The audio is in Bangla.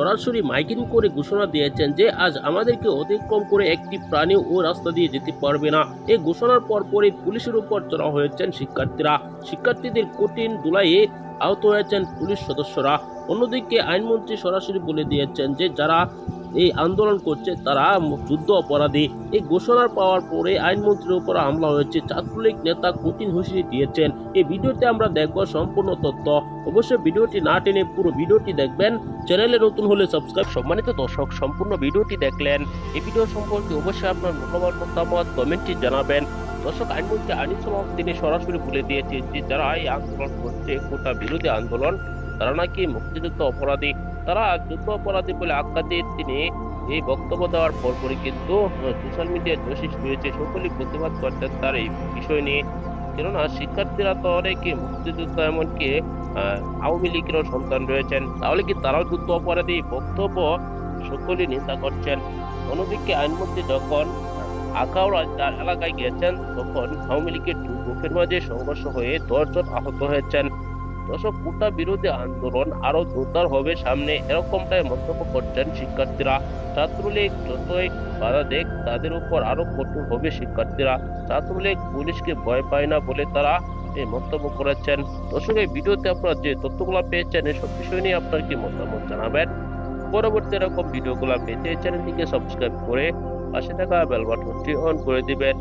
সরাসরি মাইকিং করে ঘোষণা দিয়েছেন যে আজ আমাদেরকে অতিক্রম করে একটি প্রাণী ও রাস্তা দিয়ে যেতে পারবে না। এই ঘোষণার পর পরই পুলিশের উপর চড়া হয়েছেন শিক্ষার্থীরা। শিক্ষার্থীদের কঠিন দুলাইয়ে আহত হয়েছেন পুলিশ সদস্যরা। অন্যদিকে আইনমন্ত্রী সরাসরি বলে দিয়েছেন যে যারা এই আন্দোলন করছে তারা যুদ্ধ অপরাধী। এই ঘোষণার পাওয়ার পরে আইনমন্ত্রীর উপর হামলা হয়েছে। ছাত্রলীগ নেতা কঠিন হুঁশিয়ারি দিয়েছেন। এই ভিডিওতে আমরা দেখব সম্পূর্ণ তথ্য। অবশ্যই ভিডিওটি না টেনে পুরো ভিডিওটি দেখবেন। চ্যানেলে নতুন হলে সাবস্ক্রাইব সম্মানিত দর্শক, সম্পূর্ণ ভিডিওটি দেখলেন। এই ভিডিও সম্পর্কে অবশ্যই আপনার মূল্যবান মতামত কমেন্টে জানাবেন। দর্শক, আইনমন্ত্রী আনিসুল তিনি সরাসরি বলে দিয়েছেন যে, যারা এই আন্দোলন করছে, কোটা বিরোধী আন্দোলন তারা নাকি মুক্তিযুদ্ধ অপরাধী? তারা যুদ্ধ অপরাধী বলে আখ্যা দিয়ে তিনি এই বক্তব্য দেওয়ার পরপরই কিন্তু সোশ্যাল মিডিয়ায় দোষী হয়েছে। সকলেই প্রতিবাদ করছেন তার এই বিষয় নিয়ে। কেননা, শিক্ষার্থীরা তো অনেকে মুক্তিযুদ্ধ এমনকি আওয়ামী লীগেরও সন্তান রয়েছেন। তাহলে কি তারাও যুদ্ধ অপরাধী? বক্তব্য সকলেই নিন্দা করছেন। অন্যদিকে আইনমন্ত্রী যখন আখাউড়া যার এলাকায় গিয়েছেন, তখন আওয়ামী লীগের গ্রুপের মাঝে সংঘর্ষ হয়ে দশজন আহত হয়েছেন। দর্শক কোটা বিরোধী আন্দোলন আরও জোরদার হবে সামনে এরকমটাই মন্তব্য করছেন শিক্ষার্থীরা। ছাত্রলীগ যতই বাধা দেখ, তাদের উপর আরও কঠোর হবে শিক্ষার্থীরা। ছাত্রলীগ পুলিশকে ভয় পায় না বলে তারা এই মন্তব্য করেছেন। দর্শক এই ভিডিওতে আপনারা যে তথ্যগুলো পেয়েছেন, এসব বিষয় নিয়ে আপনার কি মতামত জানাবেন? পরবর্তী এরকম ভিডিওগুলো পেতে চ্যানেলটিকে সাবস্ক্রাইব করে পাশে থাকা বেল বাটনটি অন করে দিবেন।